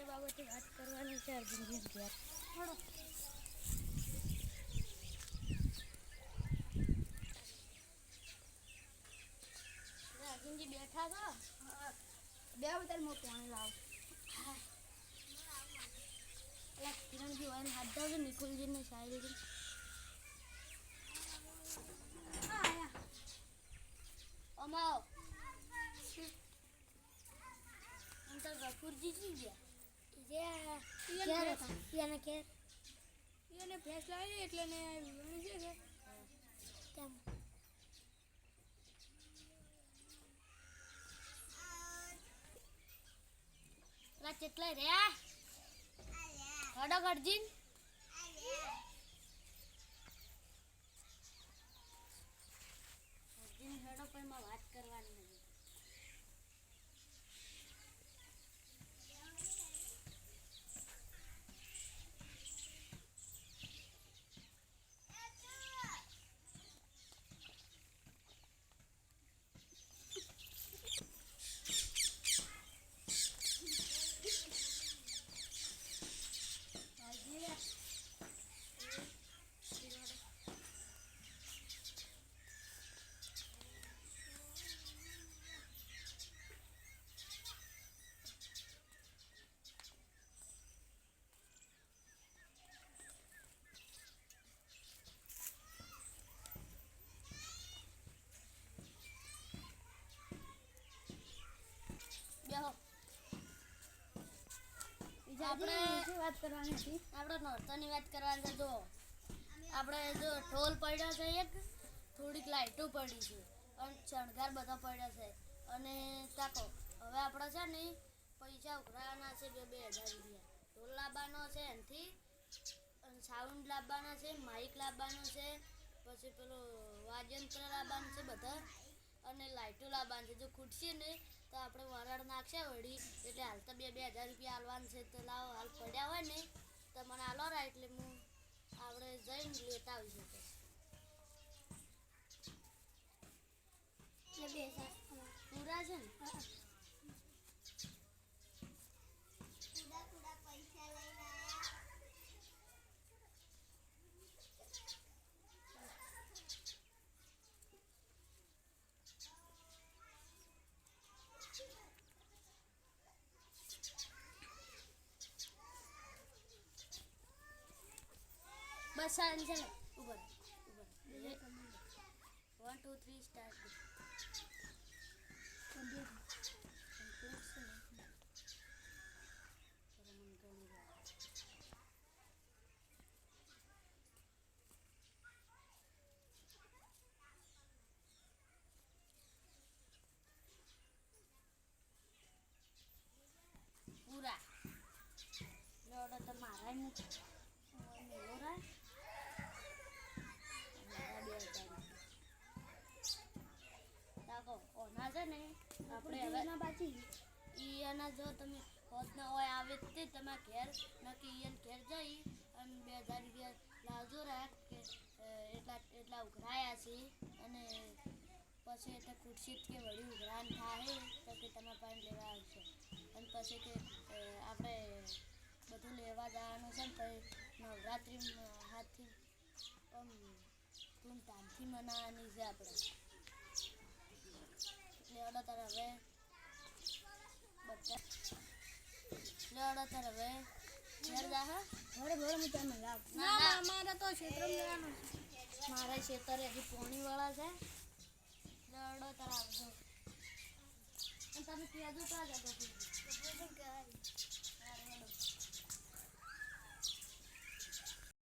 તે બાબતે વાત કરવાની છે અર્જુનજી ઘેર. થોડો અર્જુનજી બેઠા છો? બે બધા હું પાણી લાવ. એટલે કિરણજી હોય હાથ હાથ નિકુલજી નિકુલજીને શાયરી અમાઓ આમ તો ગફુરજી શું ગયા ક્યારે એને કે એને ભેંસ લાવી એટલે ને છે. કે કેમ? પેલા કેટલા રહ્યા? હડો ગરજીન અર્જુન હેડો પણ માં વાત કરવાની નથી બેહો આપણે વાત કરવાની છે આપણે નોરતાની વાત કરવાની છે જો આપણે જો ઢોલ પડ્યો છે એક થોડીક લાઇટો પડી છે. અને શણગાર બધા પડ્યા છે. અને તાકો હવે આપણે છે ને પૈસા ઉઘરાવાના છે બે બે હજાર રૂપિયા. ઢોલ લાવવાનો છે એનાથી સાઉન્ડ લાવવાના છે માઇક લાવવાનું છે પછી પેલું વાદ્યંત્ર લાવવાનું છે બધા અને લાઇટો લાવવાનું છે. જો ખૂટશે ને તો આપણે વરાળ નાખશે વળી. એટલે હાલ તો બે બે હજાર રૂપિયા આલવાનું છે. તો લાવો હાલ પડ્યા હોય ને તો મને આલો રા એટલે હું આપણે જઈને લેતા આવીશું પછી પૂરા છે ને? બસ સારું ચાલો ઉપર વન ટુ થ્રી સ્ટાર્ટ પૂરા લોડો તો મારા નથી મેલો રા મારા બે હજાર તાકો ઓના છે ને આપણે હવે ના બાજી જો. તમે હોતના હોય આવે તે તમે ઘેર નક્કી ઈયન ઘેર જઈ અને બે હજાર રૂપિયા લાવજો રાખ કે એટલા એટલા ઉઘરાયા છે અને પછી એટલે ખુરશી કે વળી ઉઘરાન થાય તો કે તમે પણ લેવા આવશો અને પછી કે આપણે બધું લેવા જવાનું છે ને પછી નવરાત્રિ હાથથી આમ ધૂમધામથી મનાવવાની છે આપણે. હવે બધા તાર હવે ઘેર જા હા? ઘરે ઘરે હું તમને લાવ. ના ના તો ક્ષેત્ર જવાનું મારે ખેતરે હજી પોણી વાળા છે. લડો તાર આવજો. અને તમે કહેજો તો જ